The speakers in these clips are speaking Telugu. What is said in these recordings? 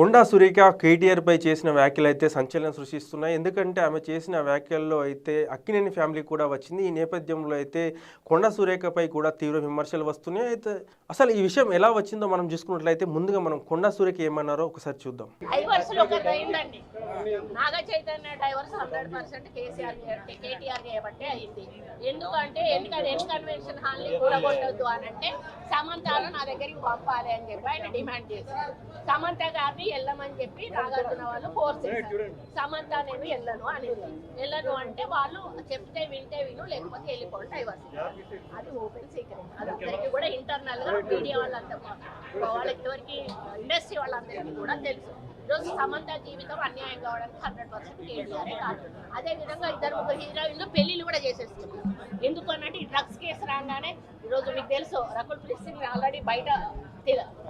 కొండా సురేఖ కేటీఆర్పై చేసిన వ్యాఖ్యలు అయితే సంచలనం సృష్టిస్తున్నాయి. ఎందుకంటే ఆమె చేసిన వ్యాఖ్యల్లో అయితే అక్కినేని ఫ్యామిలీ కూడా వచ్చింది. ఈ నేపథ్యంలో అయితే కొండా సురేఖపై కూడా తీవ్ర విమర్శలు వస్తున్నాయి. అయితే అసలు ఈ విషయం ఎలా వచ్చిందో మనం చూసుకున్నట్లయితే ముందుగా మనం కొండా సురేఖ ఏమన్నారో ఒకసారి చూద్దాం. Naga Chaitanya divorce hundred percent KCR KTR చేయబట్టే అయింది. ఎందుకంటే ఎందుకంటే ఎన్ కన్వెన్షన్ హాల్ కూడగొట్టద్దు అని అంటే సమంతను నా దగ్గరికి పంపాలి అని చెప్పి ఆయన డిమాండ్ చేశారు. సమంత గారిని వెళ్ళమని చెప్పి నాగార్జున వాళ్ళు ఫోర్స్ చేశారు. సమంత నేను వెళ్ళను అనేది. వెళ్ళను అంటే వాళ్ళు చెప్తే వింటే విను లేకపోతే వెళ్ళిపోండి డైవర్స్ అది ఓపెన్ సీక్రెట్ అది అందరికీ కూడా ఇంటర్నల్గా మీడియా వాళ్ళంతా వాళ్ళకి ఎవరికి ఇండస్ట్రీ వాళ్ళందరికీ కూడా తెలుసు. ఈరోజు సమంత జీవితం అన్యాయం కావడానికి హండ్రెడ్ పర్సెంట్ కేటీఆర్ కాదు. అదే విధంగా ఇద్దరు ముగ్గురు హీరోయిన్లు పెళ్ళిళ్ళు కూడా చేసేస్తున్నారు. ఎందుకు అన్నట్టు ఈ డ్రగ్స్ కేసు రాగానే ఈరోజు మీకు తెలుసు రకుల్ ప్రీత్ సింగ్ ఆల్రెడీ బయట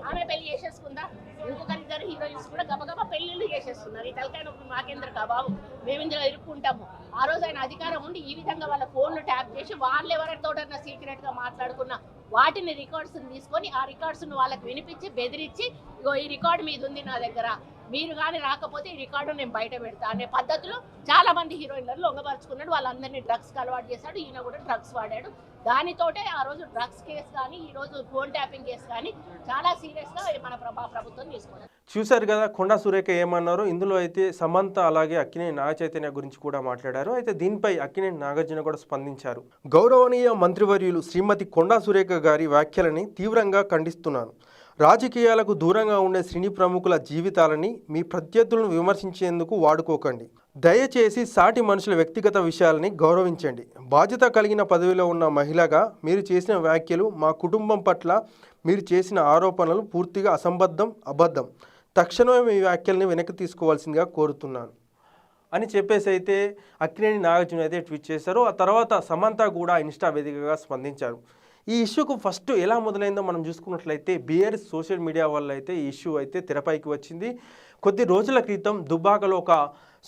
ఆమె పెళ్ళి చేసేసుకుందా? ఇంకొక ఇద్దరు హీరోయిన్స్ కూడా గబగబా పెళ్ళిళ్ళు చేసేస్తున్నారు. ఈ తలకాయ నొప్పి మాకేంద్ర బాబు? మేము ఇందులో ఇరుక్కుంటాము. ఆ రోజు ఆయన అధికారం ఉండి ఈ విధంగా వాళ్ళ ఫోన్లు ట్యాప్ చేసి వాళ్ళు ఎవరితోటన్నా సీక్రెట్గా మాట్లాడుకున్న వాటిని రికార్డ్స్ తీసుకొని ఆ రికార్డ్స్ వాళ్ళకి వినిపించి బెదిరించి ఇగో ఈ రికార్డు మీద ఉంది నా దగ్గర. మీరు కానీ రాకపోతే ఈ రికార్డు నేను బయట పెడతా అనే పద్ధతిలో చాలా మంది హీరోయిన్లను లొంగపరుచుకున్నాడు. వాళ్ళందరినీ డ్రగ్స్కి అలవాటు చేశాడు. ఈయన కూడా డ్రగ్స్ వాడాడు. దానితోటే ఆ రోజు డ్రగ్స్ కేసు కానీ ఈ రోజు ఫోన్ ట్యాపింగ్ కేసు కానీ చాలా సీరియస్గా మన ప్రభా ప్రభుత్వం తీసుకున్నారు చూశారు కదా కొండా సురేఖ ఏమన్నారో? ఇందులో అయితే సమంత అలాగే అక్కినేని నాగ చైతన్య గురించి కూడా మాట్లాడారు. అయితే దీనిపై అక్కినేని నాగార్జున కూడా స్పందించారు. గౌరవనీయ మంత్రివర్యులు శ్రీమతి కొండా సురేఖ గారి వ్యాఖ్యలని తీవ్రంగా ఖండిస్తున్నాను రాజకీయాలకు దూరంగా ఉండే సినీ ప్రముఖుల జీవితాలని మీ ప్రత్యర్థులను విమర్శించేందుకు వాడుకోకండి. దయచేసి సాటి మనుషుల వ్యక్తిగత విషయాలని గౌరవించండి. బాధ్యత కలిగిన పదవిలో ఉన్న మహిళగా మీరు చేసిన వ్యాఖ్యలు మా కుటుంబం పట్ల మీరు చేసిన ఆరోపణలు పూర్తిగా అసంబద్ధం అబద్ధం. తక్షణమే మీ వ్యాఖ్యల్ని వెనక్కి తీసుకోవాల్సిందిగా కోరుతున్నాను. అని చెప్పేసి అయితే అక్కినేని నాగార్జున అయితే ట్వీట్ చేశారు. ఆ తర్వాత సమంత కూడా ఇన్స్టా వేదికగా స్పందించారు. ఈ ఇష్యూకు ఫస్ట్ ఎలా మొదలైందో మనం చూసుకున్నట్లయితే బీఆర్ఎస్ సోషల్ మీడియా వల్ల అయితే ఈ ఇష్యూ అయితే తెరపైకి వచ్చింది. కొద్ది రోజుల క్రితం దుబాకలో ఒక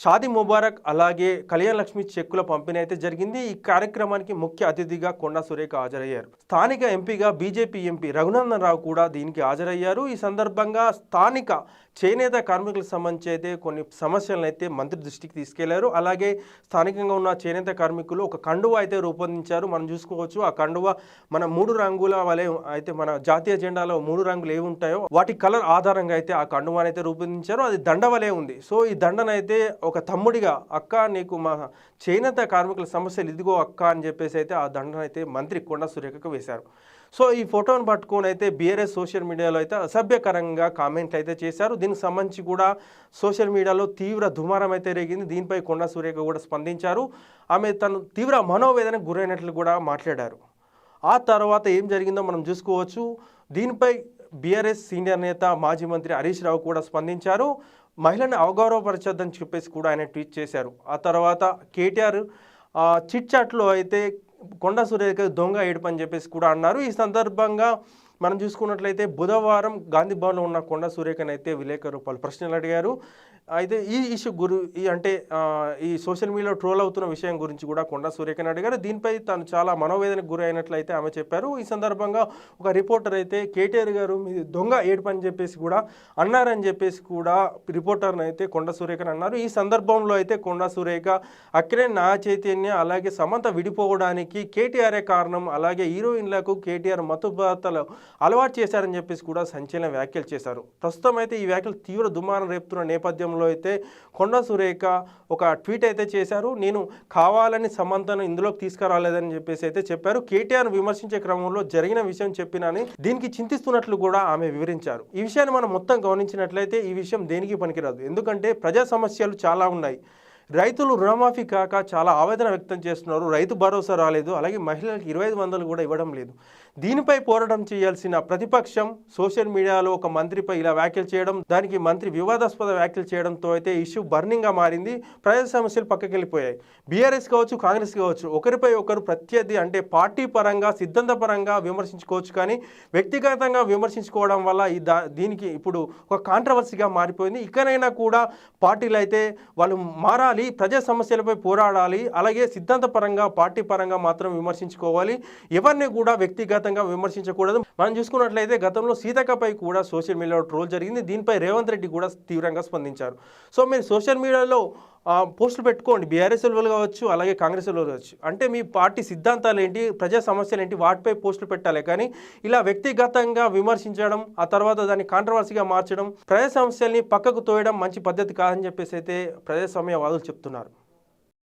షాది ముబారక్ అలాగే కళ్యాణ లక్ష్మి చెక్కుల పంపిణీ అయితే జరిగింది. ఈ కార్యక్రమానికి ముఖ్య అతిథిగా కొండా సురేఖ హాజరయ్యారు. స్థానిక ఎంపీగా బీజేపీ ఎంపీ రఘునందన్ రావు కూడా దీనికి హాజరయ్యారు. ఈ సందర్భంగా స్థానిక చేనేత కార్మికులకు సంబంధించి అయితే కొన్ని సమస్యలను అయితే మంత్రి దృష్టికి తీసుకెళ్ళారు. అలాగే స్థానికంగా ఉన్న చేనేత కార్మికులు ఒక కండువ అయితే రూపొందించారు. మనం చూసుకోవచ్చు ఆ కండువ మన మూడు రంగుల వలె అయితే మన జాతీయ జెండాలో మూడు రంగులు ఏవి ఉంటాయో వాటి కలర్ ఆధారంగా అయితే ఆ కండువాని అయితే రూపొందించారు. అది దండ వలె ఉంది. సో ఈ దండనైతే ఒక తమ్ముడిగా అక్క నీకు మా చేనేత కార్మికుల సమస్యలు ఇదిగో అక్క అని చెప్పేసి అయితే ఆ దండనైతే మంత్రి కొండ సురేఖకు వేశారు. సో ఈ ఫోటోను పట్టుకొని అయితే బీఆర్ఎస్ సోషల్ మీడియాలో అయితే అసభ్యకరంగా కామెంట్లు అయితే చేశారు. దీనికి సంబంధించి కూడా సోషల్ మీడియాలో తీవ్ర దుమారం అయితే రేగింది. దీనిపై కొండ సురేఖ కూడా స్పందించారు. ఆమె తను తీవ్ర మనోవేదనకు గురైనట్లు కూడా మాట్లాడారు. ఆ తర్వాత ఏం జరిగిందో మనం చూసుకోవచ్చు. దీనిపై బీఆర్ఎస్ సీనియర్ నేత మాజీ మంత్రి హరీష్ రావు కూడా స్పందించారు. మహిళను అవగౌరవపరచొద్దని చెప్పేసి కూడా ఆయన ట్వీట్ చేశారు. ఆ తర్వాత కేటీఆర్ చిట్ చాట్లో అయితే కొండ సురేఖ దొంగ ఏడుపు అని చెప్పేసి కూడా అన్నారు. ఈ సందర్భంగా మనం చూసుకున్నట్లయితే బుధవారం గాంధీ భవన్లో ఉన్న కొండ సురేఖను అయితే విలేకరు పలు ప్రశ్నలు అడిగారు. అయితే ఈ ఇష్యూ గురు ఈ అంటే ఈ సోషల్ మీడియాలో ట్రోల్ అవుతున్న విషయం గురించి కూడా కొండ సురేఖని అడిగారు. దీనిపై తాను చాలా మనోవేదనకు గురి అయినట్లయితే ఆమె చెప్పారు. ఈ సందర్భంగా ఒక రిపోర్టర్ అయితే కేటీఆర్ గారు మీ దొంగ ఏడుపు అని చెప్పేసి కూడా అన్నారని చెప్పేసి కూడా రిపోర్టర్ని అయితే కొండ సురేఖని అన్నారు. ఈ సందర్భంలో అయితే కొండ సురేఖ అక్కడే నా చైతన్య అలాగే సమంత విడిపోవడానికి కేటీఆర్ఏ కారణం అలాగే హీరోయిన్లకు కేటీఆర్ మతుబాతలు అలవాటు చేశారని చెప్పేసి కూడా సంచలన వ్యాఖ్యలు చేశారు. ప్రస్తుతం అయితే ఈ వ్యాఖ్యలు తీవ్ర దుమారం రేపుతున్న నేపథ్యంలో అయితే కొండ సురేఖ ఒక ట్వీట్ అయితే చేశారు. నేను కావాలని సమంతను ఇందులోకి తీసుకురాలేదని చెప్పేసి అయితే చెప్పారు. కేటీఆర్ విమర్శించే క్రమంలో జరిగిన విషయం చెప్పినని దీనికి చింతిస్తున్నట్లు కూడా ఆమె వివరించారు. ఈ విషయాన్ని మనం మొత్తం గమనించినట్లయితే ఈ విషయం దేనికి పనికిరాదు. ఎందుకంటే ప్రజా సమస్యలు చాలా ఉన్నాయి. రైతులు రుణమాఫీ కాక చాలా ఆవేదన వ్యక్తం చేస్తున్నారు. రైతు భరోసా రాలేదు. అలాగే మహిళలకు ఇరవై ఐదు వందలు కూడా ఇవ్వడం లేదు. దీనిపై పోరాటం చేయాల్సిన ప్రతిపక్షం సోషల్ మీడియాలో ఒక మంత్రిపై ఇలా వ్యాఖ్యలు చేయడం దానికి మంత్రి వివాదాస్పద వ్యాఖ్యలు చేయడంతో అయితే ఇష్యూ బర్నింగ్గా మారింది. ప్రజా సమస్యలు పక్కకెళ్ళిపోయాయి బీఆర్ఎస్ కావచ్చు కాంగ్రెస్ కావచ్చు ఒకరిపై ఒకరు ప్రత్యర్థి అంటే పార్టీ పరంగా సిద్ధాంత పరంగా విమర్శించుకోవచ్చు. కానీ వ్యక్తిగతంగా విమర్శించుకోవడం వల్ల ఈ దా దీనికి ఇప్పుడు ఒక కాంట్రవర్సీగా మారిపోయింది. ఇకనైనా కూడా పార్టీలు అయితే వాళ్ళు మారాలి ప్రజా సమస్యలపై పోరాడాలి అలాగే సిద్ధాంత పరంగా పార్టీ పరంగా మాత్రం విమర్శించుకోవాలి. ఎవరిని కూడా వ్యక్తిగతంగా విమర్శించకూడదు. మనం చూసుకున్నట్లయితే గతంలో సీతక్కపై కూడా సోషల్ మీడియాలో ట్రోల్ జరిగింది. దీనిపై రేవంత్ రెడ్డి కూడా తీవ్రంగా స్పందించారు. సో మీరు సోషల్ మీడియాలో పోస్టులు పెట్టుకోండి. బీఆర్ఎస్ వాళ్ళు కావచ్చు అలాగే కాంగ్రెస్ వాళ్ళు కావచ్చు. అంటే మీ పార్టీ సిద్ధాంతాలు ఏంటి ప్రజా సమస్యలు ఏంటి వాటిపై పోస్టులు పెట్టాలి. కానీ ఇలా వ్యక్తిగతంగా విమర్శించడం ఆ తర్వాత దాన్ని కాంట్రవర్సీగా మార్చడం ప్రజా సమస్యల్ని పక్కకు తోయడం మంచి పద్ధతి కాదని చెప్పేసి అయితే ప్రజాస్వామ్యవాదులు చెప్తున్నారు.